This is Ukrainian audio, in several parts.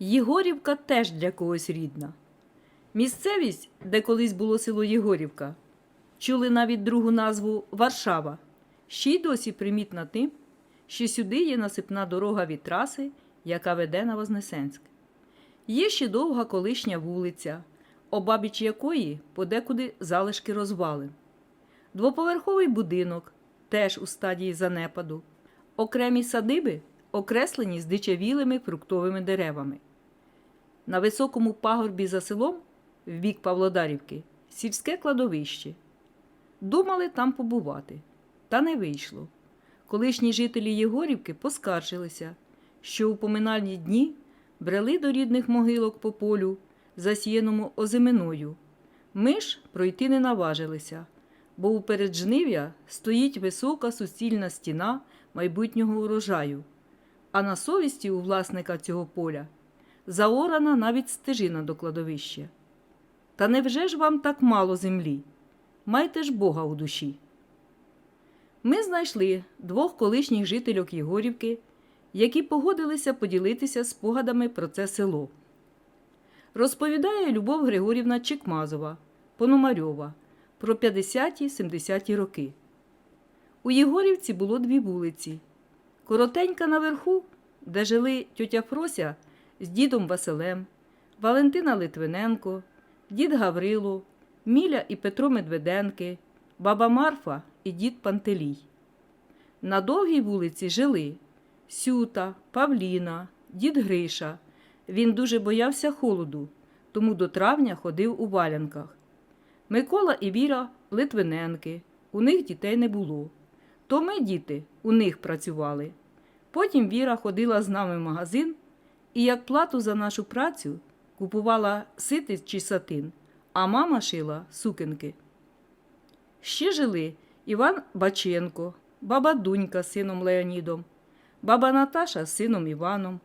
Єгорівка теж для когось рідна. Місцевість, де колись було село Єгорівка, чули навіть другу назву Варшава, ще й досі примітна тим, що сюди є насипна дорога від траси, яка веде на Вознесенськ. Є ще довга колишня вулиця, обабіч якої подекуди залишки розвалин. Двоповерховий будинок теж у стадії занепаду. Окремі садиби окреслені здичавілими фруктовими деревами. На високому пагорбі за селом, в бік Павлодарівки, сільське кладовище. Думали там побувати, та не вийшло. Колишні жителі Єгорівки поскаржилися, що у поминальні дні брели до рідних могилок по полю, засіяному озиминою. Ми ж пройти не наважилися, бо у переджнив'я стоїть висока суцільна стіна майбутнього урожаю, а на совісті у власника цього поля заорана навіть стежина до кладовища. Та невже ж вам так мало землі? Майте ж Бога у душі. Ми знайшли двох колишніх жительок Єгорівки, які погодилися поділитися спогадами про це село. Розповідає Любов Григорівна Чекмазова, Пономарьова про 50-70-ті роки. У Єгорівці було дві вулиці. Коротенька наверху, де жили тьотя Фрося з дідом Василем, Валентина Литвиненко, дід Гаврило, Міля і Петро Медведенки, баба Марфа і дід Пантелій. На довгій вулиці жили Сюта, Павліна, дід Гриша. Він дуже боявся холоду, тому до травня ходив у валянках. Микола і Віра Литвиненки, у них дітей не було. То ми, діти, у них працювали. Потім Віра ходила з нами в магазин і як плату за нашу працю купувала сити чи сатин, а мама шила сукенки. Ще жили Іван Баченко, баба Дунька з сином Леонідом, баба Наташа з сином Іваном,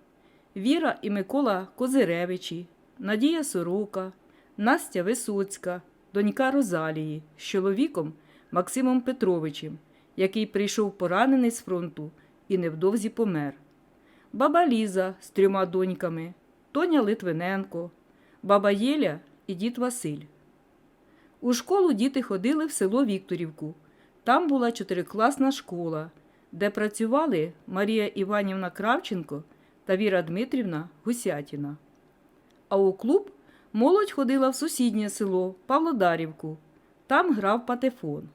Віра і Микола Козиревичі, Надія Сорока, Настя Висоцька, донька Розалії з чоловіком Максимом Петровичем, який прийшов поранений з фронту і невдовзі помер. Баба Ліза з трьома доньками, Тоня Литвиненко, баба Єля і дід Василь. У школу діти ходили в село Вікторівку. Там була чотирикласна школа, де працювали Марія Іванівна Кравченко та Віра Дмитрівна Гусятіна. А у клуб молодь ходила в сусіднє село Павлодарівку. Там грав патефон.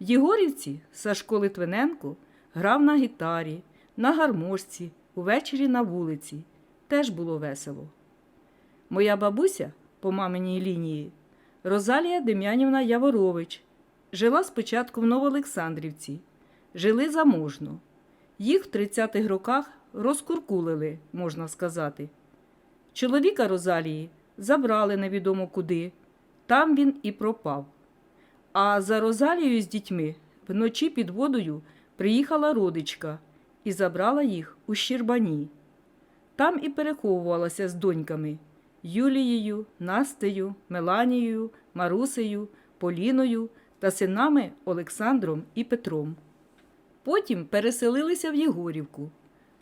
В Єгорівці Сашко Литвиненко грав на гітарі, на гармошці, увечері на вулиці. Теж було весело. Моя бабуся по маминій лінії Розалія Дем'янівна Яворович жила спочатку в Новоолександрівці. Жили заможно. Їх в 30-х роках розкуркулили, можна сказати. Чоловіка Розалії забрали невідомо куди. Там він і пропав. А за Розалією з дітьми вночі під водою приїхала родичка і забрала їх у Щербані. Там і переховувалася з доньками Юлією, Настею, Меланією, Марусею, Поліною та синами Олександром і Петром. Потім переселилися в Єгорівку.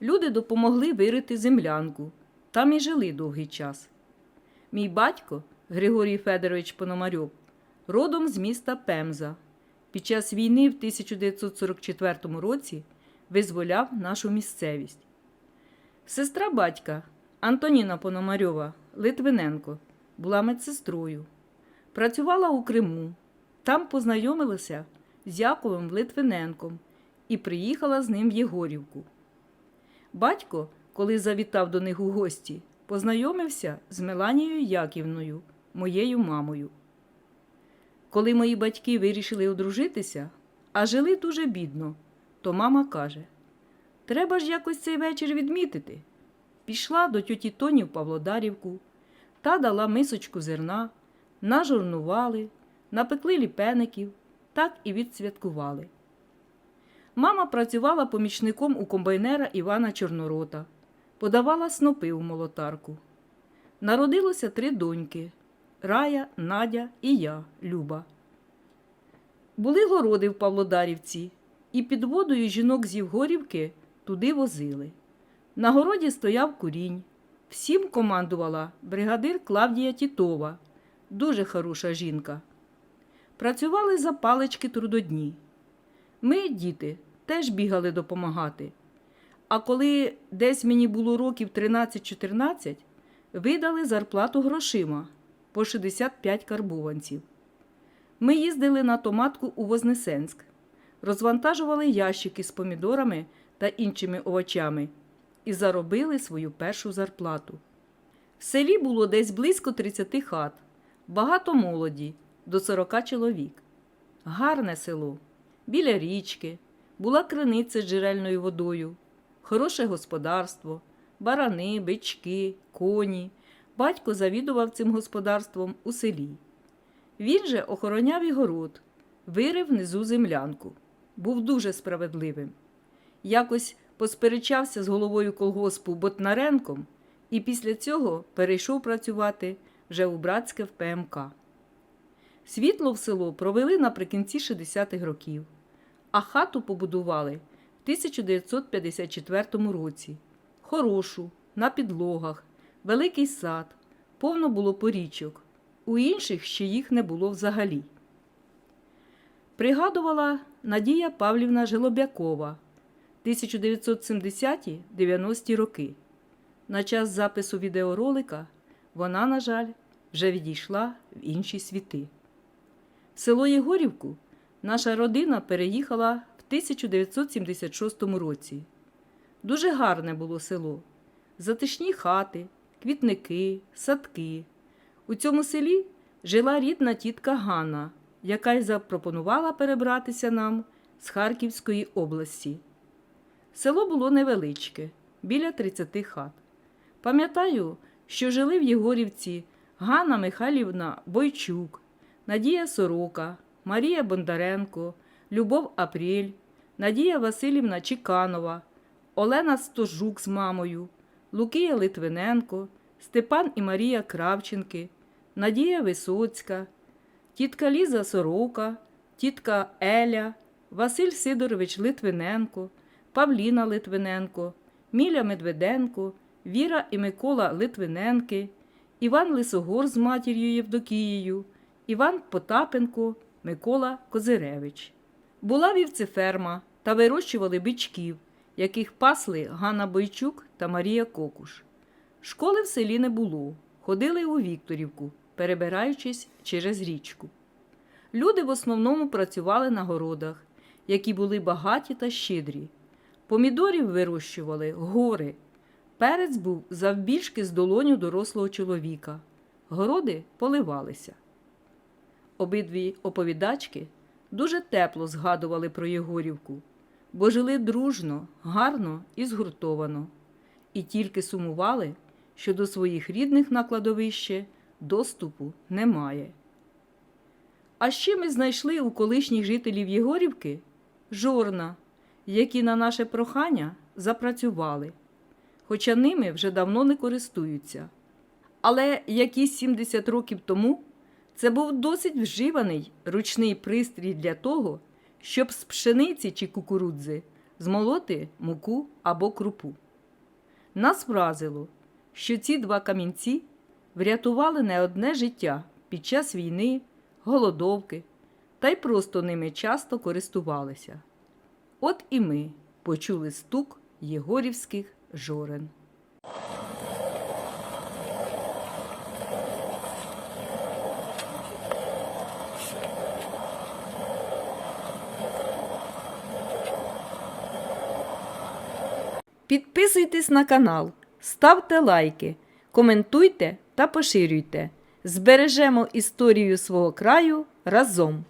Люди допомогли вирити землянку. Там і жили довгий час. Мій батько Григорій Федорович Пономарьов родом з міста Пемза. Під час війни в 1944 році визволяв нашу місцевість. Сестра батька Антоніна Пономарьова Литвиненко була медсестрою. Працювала у Криму. Там познайомилася з Яковом Литвиненком і приїхала з ним в Єгорівку. Батько, коли завітав до них у гості, познайомився з Меланією Яківною, моєю мамою. Коли мої батьки вирішили одружитися, а жили дуже бідно, то мама каже: Треба ж якось цей вечір відмітити. Пішла до тьоті Тоні в Павлодарівку та дала мисочку зерна, нажорнували, напекли ліпеників, так і відсвяткували. Мама працювала помічником у комбайнера Івана Чорнорота, подавала снопи у молотарку. Народилося три доньки Рая, Надя і я, Люба. Були городи в Павлодарівці, і під водою жінок з Євгорівки туди возили. На городі стояв курінь, Всім командувала бригадир Клавдія Тітова, дуже хороша жінка. Працювали за палички трудодні. Ми, діти, теж бігали допомагати. А коли десь мені було років 13-14, видали зарплату грошима по 65 карбованців. Ми їздили на томатку у Вознесенськ, розвантажували ящики з помідорами та іншими овочами і заробили свою першу зарплату. В селі було десь близько 30 хат, багато молоді, до 40 чоловік. Гарне село, біля річки, була криниця з джерельною водою, хороше господарство, барани, бички, коні. Батько завідував цим господарством у селі. Він же охороняв і город, вирив внизу землянку. Був дуже справедливим. Якось посперечався з головою колгоспу Ботнаренком і після цього перейшов працювати вже у братське в ПМК. Світло в село провели наприкінці 60-х років, а хату побудували в 1954 році. Хорошу, на підлогах, великий сад, повно було порічок. У інших ще їх не було взагалі. Пригадувала Надія Павлівна Желобякова 1970-90 роки. На час запису відеоролика вона, на жаль, вже відійшла в інші світи. В село Єгорівку наша родина переїхала в 1976 році. Дуже гарне було село. Затишні хати, квітники, садки. У цьому селі жила рідна тітка Ганна, яка й запропонувала перебратися нам з Харківської області. Село було невеличке, біля 30 хат. Пам'ятаю, що жили в Єгорівці Ганна Михайлівна Бойчук, Надія Сорока, Марія Бондаренко, Любов Апрель, Надія Васильівна Чеканова, Олена Стожук з мамою, Лукія Литвиненко, Степан і Марія Кравченки, Надія Висоцька, тітка Ліза Сорока, тітка Еля, Василь Сидорович Литвиненко, Павліна Литвиненко, Міля Медведенко, Віра і Микола Литвиненки, Іван Лисогор з матір'ю Євдокією, Іван Потапенко, Микола Козиревич. Була вівцеферма та вирощували бичків, яких пасли Ганна Бойчук та Марія Кокуш. Школи в селі не було, ходили у Вікторівку, перебираючись через річку. Люди в основному працювали на городах, які були багаті та щедрі. Помідорів вирощували гори. Перець був завбільшки з долоню дорослого чоловіка. Городи поливалися. Обидві оповідачки дуже тепло згадували про Єгорівку, бо жили дружно, гарно і згуртовано, і тільки сумували, що до своїх рідних на кладовище доступу немає. А ще ми знайшли у колишніх жителів Єгорівки жорна, які на наше прохання запрацювали, хоча ними вже давно не користуються. Але якісь 70 років тому це був досить вживаний ручний пристрій для того, щоб з пшениці чи кукурудзи змолоти муку або крупу. Нас вразило, що ці два камінці врятували не одне життя під час війни, голодовки, та й просто ними часто користувалися. От і ми почули стук єгорівських жорен. Підписуйтесь на канал, ставте лайки, коментуйте та поширюйте. Збережемо історію свого краю разом.